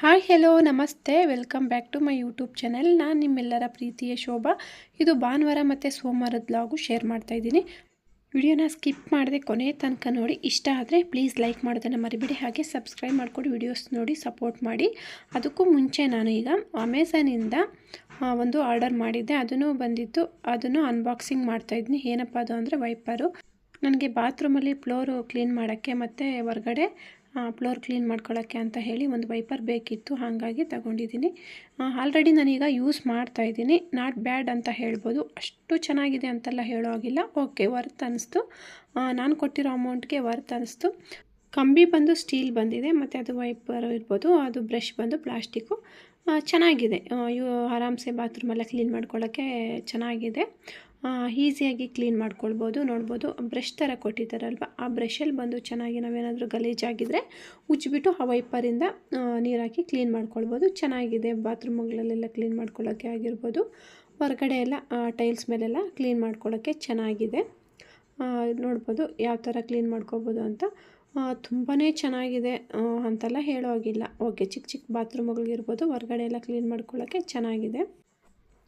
Hi hello ನಮಸ್ತೆ. Welcome back to my YouTube channel ನಾನು ನಿಮ್ಮೆಲ್ಲರ ಪ್ರೀತಿಯ ಶೋಭಾ. ಇದು ಭಾನುವಾರ ಮತ್ತು ಸೋಮವಾರದ ಲಾಗು ಶೇರ್ ಮಾಡ್ತಾ ಇದ್ದೀನಿ. ವಿಡಿಯೋನ ಸ್ಕಿಪ್ ಮಾಡದೆ ಕೊನೆ ತನಕ ನೋಡಿ. ಇಷ್ಟ ಆದರೆ ಪ್ಲೀಸ್ ಲೈಕ್ ಮಾಡೋದನ್ನು ಮರಿಬೇಡಿ. ಹಾಗೆ ಸಬ್ಸ್ಕ್ರೈಬ್ ಮಾಡಿಕೊಂಡು ವಿಡಿಯೋಸ್ ನೋಡಿ ಸಪೋರ್ಟ್ ಮಾಡಿ. ಅದಕ್ಕೂ ಮುಂಚೆ ನಾನು ಈಗ ಅಮೆಝಾನಿಂದ ಒಂದು ಆರ್ಡರ್ ಮಾಡಿದ್ದೆ. ಅದನ್ನು ಬಂದಿತ್ತು. ಅದನ್ನು ಅನ್ಬಾಕ್ಸಿಂಗ್ ಮಾಡ್ತಾಯಿದ್ದೀನಿ ಏನಪ್ಪ ಅದು ಅಂದರೆ ವೈಪರು ನನಗೆ ಬಾತ್ರೂಮಲ್ಲಿ ಫ್ಲೋರು ಕ್ಲೀನ್ ಮಾಡೋಕ್ಕೆ ಮತ್ತು ಹೊರಗಡೆ ಫ್ಲೋರ್ ಕ್ಲೀನ್ ಮಾಡ್ಕೊಳ್ಳೋಕ್ಕೆ ಅಂತ ಹೇಳಿ ಒಂದು ವೈಪರ್ ಬೇಕಿತ್ತು, ಹಾಗಾಗಿ ತಗೊಂಡಿದ್ದೀನಿ. ಆಲ್ರೆಡಿ ನಾನೀಗ ಯೂಸ್ ಮಾಡ್ತಾ ಇದ್ದೀನಿ. ನಾಟ್ ಬ್ಯಾಡ್ ಅಂತ ಹೇಳ್ಬೋದು. ಅಷ್ಟು ಚೆನ್ನಾಗಿದೆ ಅಂತೆಲ್ಲ ಹೇಳೋ ಹಾಗಿಲ್ಲ. ಓಕೆ, ವರ್ತ್ ಅನ್ನಿಸ್ತು ನಾನು ಕೊಟ್ಟಿರೋ ಅಮೌಂಟ್ಗೆ ವರ್ತ್ ಅನ್ನಿಸ್ತು ಕಂಬಿ ಬಂದು ಸ್ಟೀಲ್ ಬಂದಿದೆ. ಮತ್ತು ಅದು ವೈಪರ್ ಇರ್ಬೋದು. ಅದು ಬ್ರಷ್ ಬಂದು ಪ್ಲಾಸ್ಟಿಕ್ಕು. ಚೆನ್ನಾಗಿದೆ. ಇವು ಆರಾಮ್ಸೆ ಬಾತ್ರೂಮೆಲ್ಲ ಕ್ಲೀನ್ ಮಾಡ್ಕೊಳ್ಳೋಕ್ಕೆ ಚೆನ್ನಾಗಿದೆ. ಈಸಿಯಾಗಿ ಕ್ಲೀನ್ ಮಾಡ್ಕೊಳ್ಬೋದು, ನೋಡ್ಬೋದು. ಬ್ರಷ್ ಥರ ಕೊಟ್ಟಿದ್ದಾರಲ್ವ? ಆ ಬ್ರಷಲ್ಲಿ ಬಂದು ಚೆನ್ನಾಗಿ ನಾವೇನಾದರೂ ಗಲೀಜಾಗಿದ್ದರೆ ಉಜ್ಜಿಬಿಟ್ಟು ಆ ವೈಪರಿಂದ ನೀರಾಕಿ ಕ್ಲೀನ್ ಮಾಡ್ಕೊಳ್ಬೋದು. ಚೆನ್ನಾಗಿದೆ. ಬಾತ್ರೂಮ್ಗಳಲ್ಲೆಲ್ಲ ಕ್ಲೀನ್ ಮಾಡ್ಕೊಳ್ಳೋಕ್ಕೆ ಆಗಿರ್ಬೋದು. ಹೊರಗಡೆ ಎಲ್ಲ ಟೈಲ್ಸ್ ಮೇಲೆಲ್ಲ ಕ್ಲೀನ್ ಮಾಡ್ಕೊಳ್ಳೋಕ್ಕೆ ಚೆನ್ನಾಗಿದೆ. ನೋಡ್ಬೋದು ಯಾವ ಥರ ಕ್ಲೀನ್ ಮಾಡ್ಕೋಬೋದು ಅಂತ. ತುಂಬಾ ಚೆನ್ನಾಗಿದೆ ಅಂತೆಲ್ಲ ಹೇಳೋ ಹಾಗಿಲ್ಲ. ಓಕೆ ಚಿಕ್ಕ ಚಿಕ್ಕ ಬಾತ್ರೂಮ್ಗಳಿಗಿರ್ಬೋದು ಹೊರಗಡೆ ಎಲ್ಲ ಕ್ಲೀನ್ ಮಾಡ್ಕೊಳ್ಳೋಕ್ಕೆ ಚೆನ್ನಾಗಿದೆ.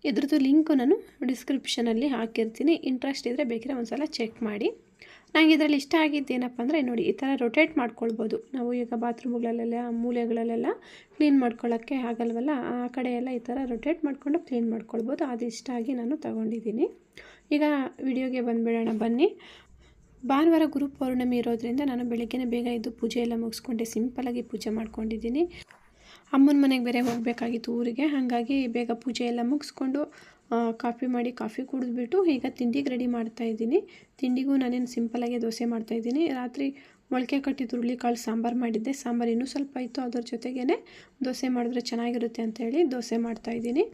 ಇದ್ರದ್ದು ಲಿಂಕು ನಾನು ಡಿಸ್ಕ್ರಿಪ್ಷನಲ್ಲಿ ಹಾಕಿರ್ತೀನಿ. ಇಂಟ್ರೆಸ್ಟ್ ಇದ್ದರೆ ಬೇಕಿದ್ರೆ ಒಂದು ಸಲ ಚೆಕ್ ಮಾಡಿ. ನನಗೆ ಇದರಲ್ಲಿ ಇಷ್ಟ ಆಗಿದ್ದೇನಪ್ಪ ಅಂದರೆ, ನೋಡಿ, ಈ ಥರ ರೊಟೇಟ್ ಮಾಡ್ಕೊಳ್ಬೋದು. ನಾವು ಈಗ ಬಾತ್ರೂಮ್ಗಳಲ್ಲೆಲ್ಲ, ಮೂಲೆಗಳಲ್ಲೆಲ್ಲ ಕ್ಲೀನ್ ಮಾಡ್ಕೊಳ್ಳೋಕ್ಕೆ ಆಗಲ್ವಲ್ಲ, ಆ ಕಡೆ ಎಲ್ಲ ಈ ಥರ ರೊಟೇಟ್ ಮಾಡಿಕೊಂಡು ಕ್ಲೀನ್ ಮಾಡ್ಕೊಳ್ಬೋದು. ಅದು ಇಷ್ಟ ಆಗಿ ನಾನು ತಗೊಂಡಿದ್ದೀನಿ. ಈಗ ವಿಡಿಯೋಗೆ ಬಂದುಬಿಡೋಣ, ಬನ್ನಿ. ಭಾನುವಾರ ಗುರು ಪೌರ್ಣಮಿ ಇರೋದ್ರಿಂದ ನಾನು ಬೆಳಗ್ಗೆನೇ ಬೇಗ ಇದ್ದು ಪೂಜೆ ಎಲ್ಲ ಮುಗಿಸ್ಕೊಂಡೆ ಸಿಂಪಲಾಗಿ ಪೂಜೆ ಮಾಡ್ಕೊಂಡಿದ್ದೀನಿ. ಅಮ್ಮನ ಮನೆಗೆ ಬೇರೆ ಹೋಗಬೇಕಾಗಿತ್ತು ಊರಿಗೆ, ಹಾಗಾಗಿ ಬೇಗ ಪೂಜೆ ಎಲ್ಲ ಮುಗಿಸ್ಕೊಂಡು ಕಾಫಿ ಮಾಡಿ ಕಾಫಿ ಕುಡಿದ್ಬಿಟ್ಟು ಈಗ ತಿಂಡಿಗೆ ರೆಡಿ ಮಾಡ್ತಾಯಿದ್ದೀನಿ ತಿಂಡಿಗೂ ನಾನೇನು ಸಿಂಪಲಾಗಿ ದೋಸೆ ಮಾಡ್ತಾಯಿದ್ದೀನಿ ರಾತ್ರಿ ಮೊಳಕೆ ಕಟ್ಟಿದ ಹುರುಳಿಕಾಳು ಸಾಂಬಾರು ಮಾಡಿದ್ದೆ. ಸಾಂಬಾರು ಇನ್ನೂ ಸ್ವಲ್ಪ ಇತ್ತು, ಅದ್ರ ಜೊತೆಗೇ ದೋಸೆ ಮಾಡಿದ್ರೆ ಚೆನ್ನಾಗಿರುತ್ತೆ ಅಂತ ಹೇಳಿ ದೋಸೆ ಮಾಡ್ತಾಯಿದ್ದೀನಿ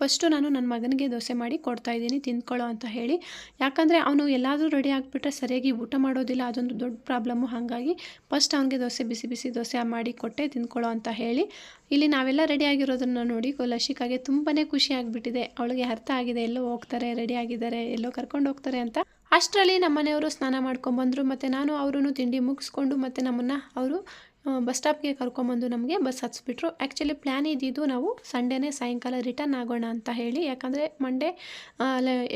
ಫಸ್ಟು ನಾನು ನನ್ನ ಮಗನಿಗೆ ದೋಸೆ ಮಾಡಿ ಕೊಡ್ತಾ ಇದ್ದೀನಿ, ತಿಂದ್ಕೊಳ್ಳೋ ಅಂತ ಹೇಳಿ. ಯಾಕಂದರೆ ಅವನು ಎಲ್ಲಾದರೂ ರೆಡಿ ಆಗಿಬಿಟ್ರೆ ಸರಿಯಾಗಿ ಊಟ ಮಾಡೋದಿಲ್ಲ, ಅದೊಂದು ದೊಡ್ಡ ಪ್ರಾಬ್ಲಮ್ಮು ಹಾಗಾಗಿ ಫಸ್ಟ್ ಅವನಿಗೆ ದೋಸೆ ಬಿಸಿ ಬಿಸಿ ದೋಸೆ ಮಾಡಿ ಕೊಟ್ಟೆ, ತಿಂದ್ಕೊಳ್ಳೋ ಅಂತ ಹೇಳಿ. ಇಲ್ಲಿ ನಾವೆಲ್ಲ ರೆಡಿ ಆಗಿರೋದನ್ನು ನೋಡಿ ಲಶಿಕಾಗೆ ತುಂಬಾ ಖುಷಿ ಆಗಿಬಿಟ್ಟಿದೆ. ಅವಳಿಗೆ ಅರ್ಥ ಆಗಿದೆ, ಎಲ್ಲೋ ಹೋಗ್ತಾರೆ ರೆಡಿ ಆಗಿದ್ದಾರೆ, ಎಲ್ಲೋ ಕರ್ಕೊಂಡು ಹೋಗ್ತಾರೆ ಅಂತ. ಅಷ್ಟರಲ್ಲಿ ನಮ್ಮ ಮನೆಯವರು ಸ್ನಾನ ಮಾಡ್ಕೊಂಡ್ಬಂದರು ಮತ್ತು ನಾನು ಅವರೂ ತಿಂಡಿ ಮುಗಿಸ್ಕೊಂಡು, ಮತ್ತು ನಮ್ಮನ್ನು ಅವರು ಬಸ್ ಸ್ಟಾಪ್ಗೆ ಕರ್ಕೊಂಬಂದು ನಮಗೆ ಬಸ್ ಹತ್ಸ್ಬಿಟ್ರು. ಆ್ಯಕ್ಚುಲಿ ಪ್ಲ್ಯಾನ್ ಇದ್ದಿದ್ದು ನಾವು ಸಂಡೇನೇ ಸಾಯಂಕಾಲ ರಿಟರ್ನ್ ಆಗೋಣ ಅಂತ ಹೇಳಿ, ಯಾಕಂದರೆ ಮಂಡೇ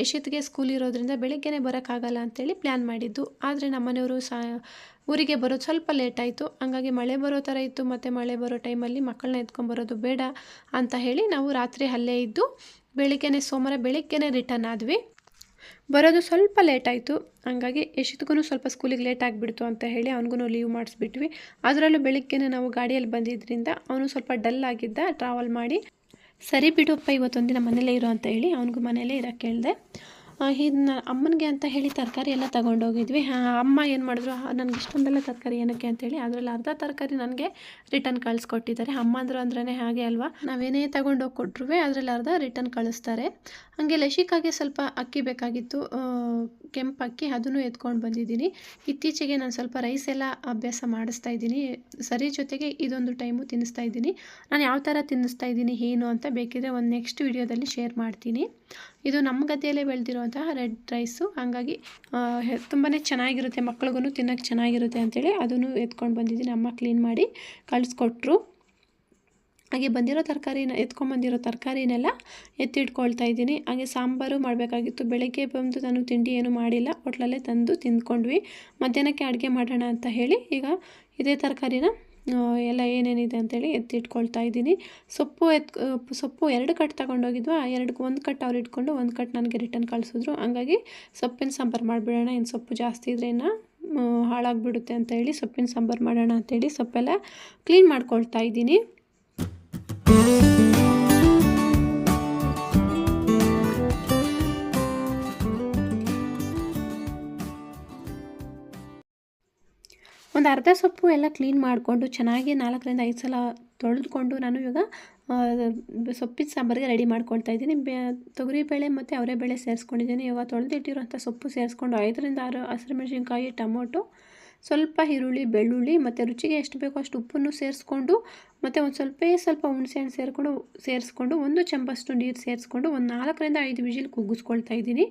ಯಶಿತ್ಗೆ ಸ್ಕೂಲ್ ಇರೋದ್ರಿಂದ ಬೆಳಿಗ್ಗೆನೇ ಬರೋಕ್ಕಾಗಲ್ಲ ಅಂತೇಳಿ ಪ್ಲ್ಯಾನ್ ಮಾಡಿದ್ದು. ಆದರೆ ನಮ್ಮನೆಯವರು ಸಾ, ಊರಿಗೆ ಬರೋದು ಸ್ವಲ್ಪ ಲೇಟ್ ಆಯಿತು. ಹಂಗಾಗಿ ಮಳೆ ಬರೋ ಥರ ಇತ್ತು, ಮತ್ತು ಮಳೆ ಬರೋ ಟೈಮಲ್ಲಿ ಮಕ್ಕಳನ್ನ ಎತ್ಕೊಂಬರೋದು ಬೇಡ ಅಂತ ಹೇಳಿ ನಾವು ರಾತ್ರಿ ಅಲ್ಲೇ ಇದ್ದು, ಬೆಳಿಗ್ಗೆನೇ ಸೋಮವಾರ ಬೆಳಿಗ್ಗೆನೇ ರಿಟರ್ನ್ ಆದ್ವಿ. ಬರೋದು ಸ್ವಲ್ಪ ಲೇಟ್ ಆಯಿತು. ಹಂಗಾಗಿ ಯಶಿತ್ಗೂ ಸ್ವಲ್ಪ ಸ್ಕೂಲಿಗೆ ಲೇಟ್ ಆಗಿಬಿಡ್ತು ಅಂತ ಹೇಳಿ ಅವನಿಗೂ ಲೀವ್ ಮಾಡಿಸ್ಬಿಟ್ವಿ. ಅದರಲ್ಲೂ ಬೆಳಿಗ್ಗೆನೇ ನಾವು ಗಾಡಿಯಲ್ಲಿ ಬಂದಿದ್ದರಿಂದ ಅವನು ಸ್ವಲ್ಪ ಡಲ್ ಆಗಿದ್ದ ಟ್ರಾವೆಲ್ ಮಾಡಿ, ಸರಿ ಬಿಡಪ್ಪ ಇವತ್ತೊಂದಿನ ಮನೇಲೇ ಇರು ಅಂತ ಹೇಳಿ ಅವನಿಗೂ ಮನೇಲೇ ಇರೋಕ್ಕೆ ಹೇಳಿದೆ. ಇದನ್ನ ಅಮ್ಮನಿಗೆ ಅಂತ ಹೇಳಿ ತರಕಾರಿ ಎಲ್ಲ ತಗೊಂಡೋಗಿದ್ವಿ. ಅಮ್ಮ ಏನು ಮಾಡಿದ್ರು ನನಗೆ ಇಷ್ಟೊಂದೆಲ್ಲ ತರಕಾರಿ ಏನಕ್ಕೆ ಅಂತೇಳಿ ಅದರಲ್ಲಿ ಅರ್ಧ ತರಕಾರಿ ನನಗೆ ರಿಟರ್ನ್ ಕಳಿಸ್ಕೊಟ್ಟಿದ್ದಾರೆ. ಅಮ್ಮ ಅಂದ್ರು ಹಾಗೆ ಅಲ್ವಾ? ನಾವೇನೇ ತಗೊಂಡೋಗಿ ಕೊಟ್ಟರು ಅದರಲ್ಲಿ ಅರ್ಧ ರಿಟರ್ನ್ ಕಳಿಸ್ತಾರೆ. ಹಾಗೆ ಲಸಿಕಾಗೆ ಸ್ವಲ್ಪ ಅಕ್ಕಿ ಬೇಕಾಗಿತ್ತು. ಆ, ಕೆಂಪು ಅಕ್ಕಿ ಅದನ್ನು ಎತ್ಕೊಂಡು ಬಂದಿದ್ದೀನಿ. ಇತ್ತೀಚೆಗೆ ನಾನು ಸ್ವಲ್ಪ ರೈಸ್ ಎಲ್ಲ ಅಭ್ಯಾಸ ಮಾಡಿಸ್ತಾ ಇದ್ದೀನಿ. ಸರಿ ಜೊತೆಗೆ ಇದೊಂದು ಟೈಮು ತಿನ್ನಿಸ್ತಾ ಇದ್ದೀನಿ. ನಾನು ಯಾವ ಥರ ತಿನ್ನಿಸ್ತಾ ಇದ್ದೀನಿ ಏನು ಅಂತ ಬೇಕಿದ್ರೆ ಒಂದು ನೆಕ್ಸ್ಟ್ ವಿಡಿಯೋದಲ್ಲಿ ಶೇರ್ ಮಾಡ್ತೀನಿ. ಇದು ನಮ್ಮ ಗದ್ದೆಯಲ್ಲೇ ಬೆಳೆದಿರುವಂತಹ ರೆಡ್ ರೈಸು ಹಾಗಾಗಿ ತುಂಬಾ ಚೆನ್ನಾಗಿರುತ್ತೆ ಮಕ್ಳಿಗೂ ತಿನ್ನೋಕ್ಕೆ ಚೆನ್ನಾಗಿರುತ್ತೆ ಅಂತೇಳಿ ಅದನ್ನು ಎತ್ಕೊಂಡು ಬಂದಿದ್ದೀನಿ. ಅಮ್ಮ ಕ್ಲೀನ್ ಮಾಡಿ ಕಳಿಸ್ಕೊಟ್ರು. ಹಾಗೆ ಬಂದಿರೋ ತರಕಾರಿನ ಎತ್ಕೊಂಬಂದಿರೋ ತರಕಾರಿನೆಲ್ಲ ಎತ್ತಿಟ್ಕೊಳ್ತಾ ಇದ್ದೀನಿ. ಹಾಗೆ ಸಾಂಬಾರು ಮಾಡಬೇಕಾಗಿತ್ತು. ಬೆಳಗ್ಗೆ ಬಂದು ನಾನು ತಿಂಡಿ ಏನು ಮಾಡಿಲ್ಲ. ಹೋಟ್ಲಲ್ಲೇ ತಂದು ತಿಂದ್ಕೊಂಡ್ವಿ. ಮಧ್ಯಾಹ್ನಕ್ಕೆ ಅಡುಗೆ ಮಾಡೋಣ ಅಂತ ಹೇಳಿ ಈಗ ಇದೇ ತರಕಾರಿನ ಎಲ್ಲ ಏನೇನಿದೆ ಅಂತೇಳಿ ಎತ್ತಿಟ್ಕೊಳ್ತಾ ಇದ್ದೀನಿ. ಸೊಪ್ಪು ಎತ್ ಸೊಪ್ಪು ಎರಡು ಕಟ್ ತಗೊಂಡೋಗಿದ್ವಾ? ಎರಡು, ಒಂದು ಕಟ್ ಅವ್ರು ಇಟ್ಕೊಂಡು ಒಂದು ಕಟ್ ನನಗೆ ರಿಟರ್ನ್ ಕಳಿಸಿದ್ರು. ಹಂಗಾಗಿ ಸೊಪ್ಪಿನ ಸಾಂಬಾರು ಮಾಡಿಬಿಡೋಣ. ಇನ್ನು ಸೊಪ್ಪು ಜಾಸ್ತಿ ಇದ್ರೆ ಹಾಳಾಗಿಬಿಡುತ್ತೆ ಅಂತ ಹೇಳಿ ಸೊಪ್ಪಿನ ಸಾಂಬಾರು ಮಾಡೋಣ ಅಂತೇಳಿ ಸೊಪ್ಪೆಲ್ಲ ಕ್ಲೀನ್ ಮಾಡ್ಕೊಳ್ತಾ ಇದ್ದೀನಿ. ಒಂದು ಅರ್ಧ ಸೊಪ್ಪು ಎಲ್ಲ ಕ್ಲೀನ್ ಮಾಡಿಕೊಂಡು ಚೆನ್ನಾಗಿ ನಾಲ್ಕರಿಂದ ಐದು ಸಲ ತೊಳೆದುಕೊಂಡು ನಾನು ಇವಾಗ ಸೊಪ್ಪಿನ ಸಾಂಬಾರಿಗೆ ರೆಡಿ ಮಾಡ್ಕೊಳ್ತಾ ಇದ್ದೀನಿ. ಬೆ, ತೊಗರಿಬೇಳೆ ಮತ್ತು ಅವರೆಬೇಳೆ ಸೇರಿಸ್ಕೊಂಡಿದ್ದೀನಿ. ಇವಾಗ ತೊಳೆದಿಟ್ಟಿರೋಂಥ ಸೊಪ್ಪು ಸೇರಿಸ್ಕೊಂಡು ಐದರಿಂದ ಆರು ಹಸಿರು ಮೆಣಸಿನ್ಕಾಯಿ, ಟೊಮೊಟೊ ಸ್ವಲ್ಪ ಈರುಳ್ಳಿ, ಬೆಳ್ಳುಳ್ಳಿ ಮತ್ತು ರುಚಿಗೆ ಎಷ್ಟು ಬೇಕೋ ಅಷ್ಟು ಉಪ್ಪನ್ನು ಸೇರಿಸ್ಕೊಂಡು ಮತ್ತು ಒಂದು ಸ್ವಲ್ಪ ಸ್ವಲ್ಪ ಹುಣಸೆಹಣ್ಣು ಸೇರಿಕೊಂಡು ಸೇರಿಸ್ಕೊಂಡು ಒಂದು ಚಮಚಷ್ಟು ನೀರು ಸೇರಿಸ್ಕೊಂಡು ಒಂದು ನಾಲ್ಕರಿಂದ ಐದು ವಿಜಿಲ್ ಕುಗ್ಗಿಸ್ಕೊಳ್ತಾ ಇದ್ದೀನಿ.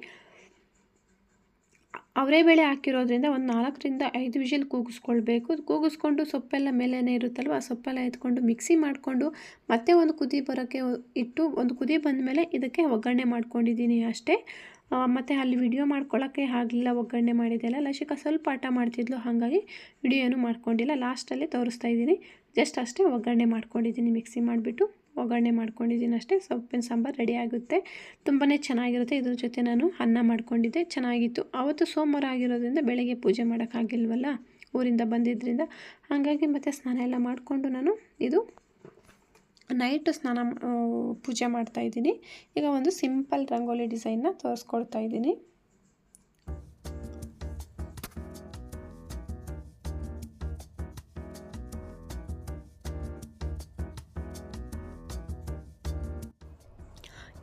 ಅವರೇ ಬೇಳೆ ಹಾಕಿರೋದ್ರಿಂದ ಒಂದು ನಾಲ್ಕರಿಂದ ಐದು ವಿಷಲ್ ಕೂಗಿಸ್ಕೊಳ್ಬೇಕು. ಕೂಗಿಸ್ಕೊಂಡು ಸೊಪ್ಪೆಲ್ಲ ಮೇಲೇ ಇರುತ್ತಲ್ವ? ಆ ಸೊಪ್ಪೆಲ್ಲ ಎತ್ಕೊಂಡು ಮಿಕ್ಸಿ ಮಾಡಿಕೊಂಡು ಮತ್ತೆ ಒಂದು ಕುದಿ ಬರೋಕ್ಕೆ ಇಟ್ಟು ಒಂದು ಕುದಿ ಬಂದ ಮೇಲೆ ಇದಕ್ಕೆ ಒಗ್ಗರಣೆ ಮಾಡ್ಕೊಂಡಿದ್ದೀನಿ ಅಷ್ಟೇ. ಮತ್ತು ಅಲ್ಲಿ ವಿಡಿಯೋ ಮಾಡ್ಕೊಳ್ಳೋಕ್ಕೆ ಆಗಲಿಲ್ಲ, ಒಗ್ಗರಣೆ ಮಾಡಿದ್ದೆಲ್ಲ. ಲಸಿಕಾ ಸ್ವಲ್ಪ ಆಟ ಮಾಡ್ತಿದ್ಲು, ಹಾಗಾಗಿ ವಿಡಿಯೋ ಏನೂ ಮಾಡ್ಕೊಂಡಿಲ್ಲ. ಲಾಸ್ಟಲ್ಲಿ ತೋರಿಸ್ತಾ ಇದ್ದೀನಿ. ಜಸ್ಟ್ ಅಷ್ಟೇ ಒಗ್ಗರಣೆ ಮಾಡ್ಕೊಂಡಿದ್ದೀನಿ, ಮಿಕ್ಸಿ ಮಾಡಿಬಿಟ್ಟು. ಒಗ್ಗರಣೆ ಮಾಡ್ಕೊಂಡಿದ್ದೀನಿ ಅಷ್ಟೇ. ಸೊಪ್ಪಿನ ಸಾಂಬಾರು ರೆಡಿ ಆಗುತ್ತೆ. ತುಂಬಾ ಚೆನ್ನಾಗಿರುತ್ತೆ. ಇದ್ರ ಜೊತೆ ನಾನು ಅನ್ನ ಮಾಡ್ಕೊಂಡಿದ್ದೆ. ಚೆನ್ನಾಗಿತ್ತು. ಆವತ್ತು ಸೋಮವಾರ ಆಗಿರೋದ್ರಿಂದ ಬೆಳಗ್ಗೆ ಪೂಜೆ ಮಾಡೋಕ್ಕಾಗಿಲ್ವಲ್ಲ ಊರಿಂದ ಬಂದಿದ್ದರಿಂದ ಹಾಗಾಗಿ ಮತ್ತು ಸ್ನಾನ ಎಲ್ಲ ಮಾಡಿಕೊಂಡು ನಾನು ಇದು ನೈಟ್ ಸ್ನಾನ ಪೂಜೆ ಮಾಡ್ತಾಯಿದ್ದೀನಿ ಈಗ ಒಂದು ಸಿಂಪಲ್ ರಂಗೋಲಿ ಡಿಸೈನ್ನ ತೋರಿಸ್ಕೊಡ್ತಾ ಇದ್ದೀನಿ.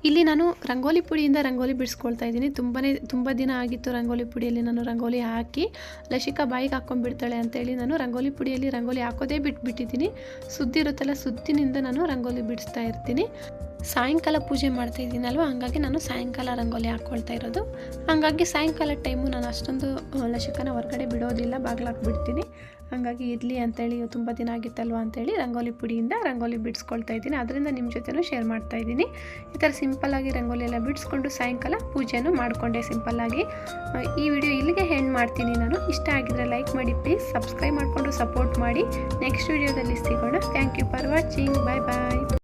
ಇಲ್ಲಿ ನಾನು ರಂಗೋಲಿ ಪುಡಿಯಿಂದ ರಂಗೋಲಿ ಬಿಡಿಸ್ಕೊಳ್ತಾ ಇದ್ದೀನಿ. ತುಂಬಾ ತುಂಬ ದಿನ ಆಗಿತ್ತು ರಂಗೋಲಿ ಪುಡಿಯಲ್ಲಿ ನಾನು ರಂಗೋಲಿ ಹಾಕಿ ಲಸಿಕಾ ಬಾಯಿಗೆ ಹಾಕ್ಕೊಂಡ್ಬಿಡ್ತಾಳೆ ಅಂತೇಳಿ ನಾನು ರಂಗೋಲಿ ಪುಡಿಯಲ್ಲಿ ರಂಗೋಲಿ ಹಾಕೋದೇ ಬಿಟ್ಬಿಟ್ಟಿದ್ದೀನಿ ಸುದ್ದಿ ಇರುತ್ತಲ್ಲ, ಸುದ್ದಿನಿಂದ ನಾನು ರಂಗೋಲಿ ಬಿಡಿಸ್ತಾ ಇರ್ತೀನಿ. ಸಾಯಂಕಾಲ ಪೂಜೆ ಮಾಡ್ತಾ ಇದ್ದೀನಲ್ವ? ಹಂಗಾಗಿ ನಾನು ಸಾಯಂಕಾಲ ರಂಗೋಲಿ ಹಾಕ್ಕೊಳ್ತಾ ಇರೋದು. ಹಾಗಾಗಿ ಸಾಯಂಕಾಲ ಟೈಮು ನಾನು ಅಷ್ಟೊಂದು ಲಶಕನ ಹೊರಗಡೆ ಬಿಡೋದಿಲ್ಲ ಬಾಗ್ಲಾಕ್ ಬಿಡ್ತೀನಿ ಹಾಗಾಗಿ ಇರಲಿ ಅಂತೇಳಿ ತುಂಬ ದಿನ ಆಗಿತ್ತಲ್ವ ಅಂತೇಳಿ ರಂಗೋಲಿ ಪುಡಿಯಿಂದ ರಂಗೋಲಿ ಬಿಡಿಸ್ಕೊಳ್ತಾ ಇದ್ದೀನಿ. ಅದರಿಂದ ನಿಮ್ಮ ಜೊತೆನೂ ಶೇರ್ ಮಾಡ್ತಾ ಇದ್ದೀನಿ. ಈ ಥರ ಸಿಂಪಲ್ಲಾಗಿ ರಂಗೋಲಿ ಎಲ್ಲ ಬಿಡಿಸ್ಕೊಂಡು ಸಾಯಂಕಾಲ ಪೂಜೆಯನ್ನು ಮಾಡಿಕೊಂಡೆ ಸಿಂಪಲ್ಲಾಗಿ ಈ ವಿಡಿಯೋ ಇಲ್ಲಿಗೆ ಹೆಣ್ಣು ಮಾಡ್ತೀನಿ ನಾನು. ಇಷ್ಟ ಆಗಿದ್ರೆ ಲೈಕ್ ಮಾಡಿ ಪ್ಲೀಸ್ ಸಬ್ಸ್ಕ್ರೈಬ್ ಮಾಡಿಕೊಂಡು ಸಪೋರ್ಟ್ ಮಾಡಿ. ನೆಕ್ಸ್ಟ್ ವಿಡಿಯೋದಲ್ಲಿ ಸಿಗೋಣ. Thank you for watching bye bye